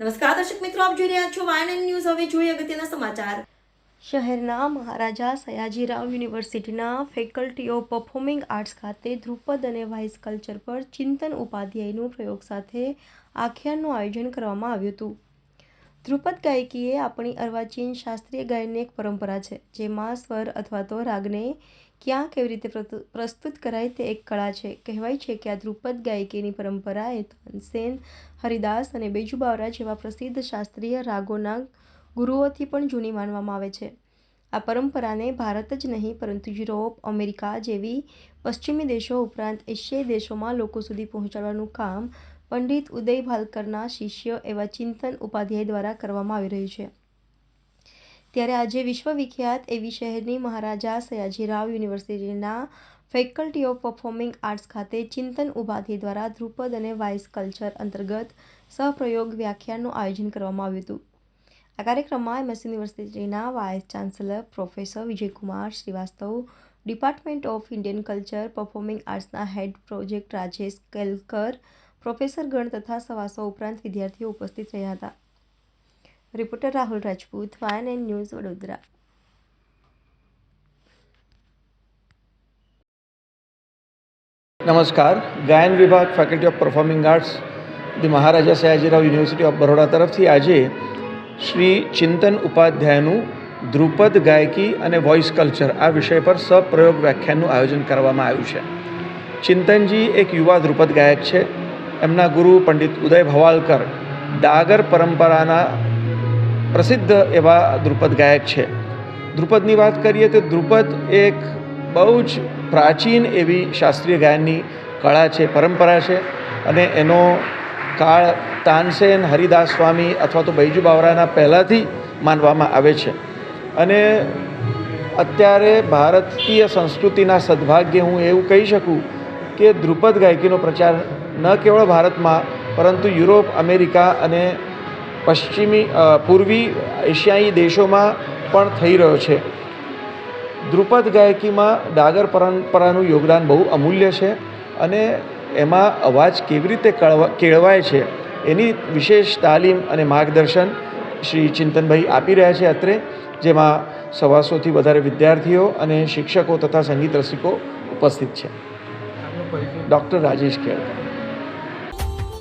નમસ્કાર, દર્શક મિત્રો, આપ જોઈ રહ્યા છો વાયન ન્યૂઝ. હવે જોઈએ અગત્યના સમાચાર. શહેરના મહારાજા સયાજીરાવ યુનિવર્સિટીના ફેકલ્ટી ઓફ પરફોર્મિંગ આર્ટ્સ ખાતે ધ્રુપદ અને વાઇસ કલ્ચર પર ચિંતન ઉપાધ્યાયનું પ્રયોગ સાથે આખ્યાનનું આયોજન કરવામાં આવ્યું હતું. ધ્રુપદ ગાયકી એ આપણી અર્વાચીન શાસ્ત્રીય ગાયનની એક પરંપરા છે જેમાં સ્વર અથવા તો રાગને ક્યાં કેવી રીતે પ્રસ્તુત કરાય તે એક કળા છે. કહેવાય છે કે આ ધ્રુપદ ગાયકીની પરંપરા એ તાનસેન હરિદાસ અને બેજુ બાવરા જેવા પ્રસિદ્ધ શાસ્ત્રીય રાગોના ગુરુઓથી પણ જૂની માનવામાં આવે છે. આ પરંપરાને ભારત જ નહીં, પરંતુ યુરોપ, અમેરિકા જેવી પશ્ચિમી દેશો ઉપરાંત એશિયાઈ દેશોમાં લોકો સુધી પહોંચાડવાનું કામ પંડિત ઉદય ભાલકરના શિષ્ય એવા ચિંતન ઉપાધ્યાય દ્વારા કરવામાં આવી રહ્યું છે. ત્યારે આજે વિશ્વવિખ્યાત એવી શહેરની મહારાજા સયાજીરાવ યુનિવર્સિટીના ફેકલ્ટી ઓફ પરફોર્મિંગ આર્ટ્સ ખાતે ચિંતન ઉપાધ્યાય દ્વારા ધ્રુપદ અને વાઇસ કલ્ચર અંતર્ગત સહપ્રયોગ વ્યાખ્યાનનું આયોજન કરવામાં આવ્યું હતું. આ કાર્યક્રમમાં એમએસ યુનિવર્સિટીના vice chancellor professor Vijaykumar Srivastava, department of Indian culture performing આર્ટ્સના head project Rajesh Kelkar professor ગણ તથા સવાસો ઉપરાંત વિદ્યાર્થીઓ ઉપસ્થિત રહ્યા હતા. રિપોર્ટર રાહુલ રાજપૂત વાયન એન્ડ ન્યૂઝ વડોદરા. નમસ્કાર. ગાયન વિભાગ faculty of performing arts the Maharaja Sayajirao university of Baroda તરફથી આજે શ્રી ચિંતન ઉપાધ્યાયનું ધ્રુપદ ગાયકી અને વોઇસ કલ્ચર આ વિષય પર સપ્રયોગ વ્યાખ્યાનનું આયોજન કરવામાં આવ્યું છે. ચિંતનજી એક યુવા ધ્રુપદ ગાયક છે. એમના ગુરુ પંડિત ઉદય ભવાલકર ડાગર પરંપરાના પ્રસિદ્ધ એવા ધ્રુપદ ગાયક છે. ધ્રુપદની વાત કરીએ તો ધ્રુપદ એક બહુ જ પ્રાચીન એવી શાસ્ત્રીય ગાયનની કળા છે, પરંપરા છે અને એનો કાળ તાનસેન હરિદાસ સ્વામી અથવા તો બૈજુ બાવરાના પહેલાંથી માનવામાં આવે છે. અને અત્યારે ભારતીય સંસ્કૃતિના સદભાગ્ય હું એવું કહી શકું કે ધ્રુપદ ગાયકીનો પ્રચાર ન કેવળ ભારતમાં પરંતુ યુરોપ અમેરિકા અને પશ્ચિમી પૂર્વી એશિયાઈ દેશોમાં પણ થઈ રહ્યો છે. ધ્રુપદ ગાયકીમાં ડાગર પરંપરાનું યોગદાન બહુ અમૂલ્ય છે અને એમાં અવાજ કેવી રીતે કેળવાય છે એની વિશેષ તાલીમ અને માર્ગદર્શન શ્રી ચિંતનભાઈ આપી રહ્યા છે અત્રે જેમાં સવાસોથી વધારે વિદ્યાર્થીઓ અને શિક્ષકો તથા સંગીત રસિકો ઉપસ્થિત છે. Doctor Rajesh Kelkar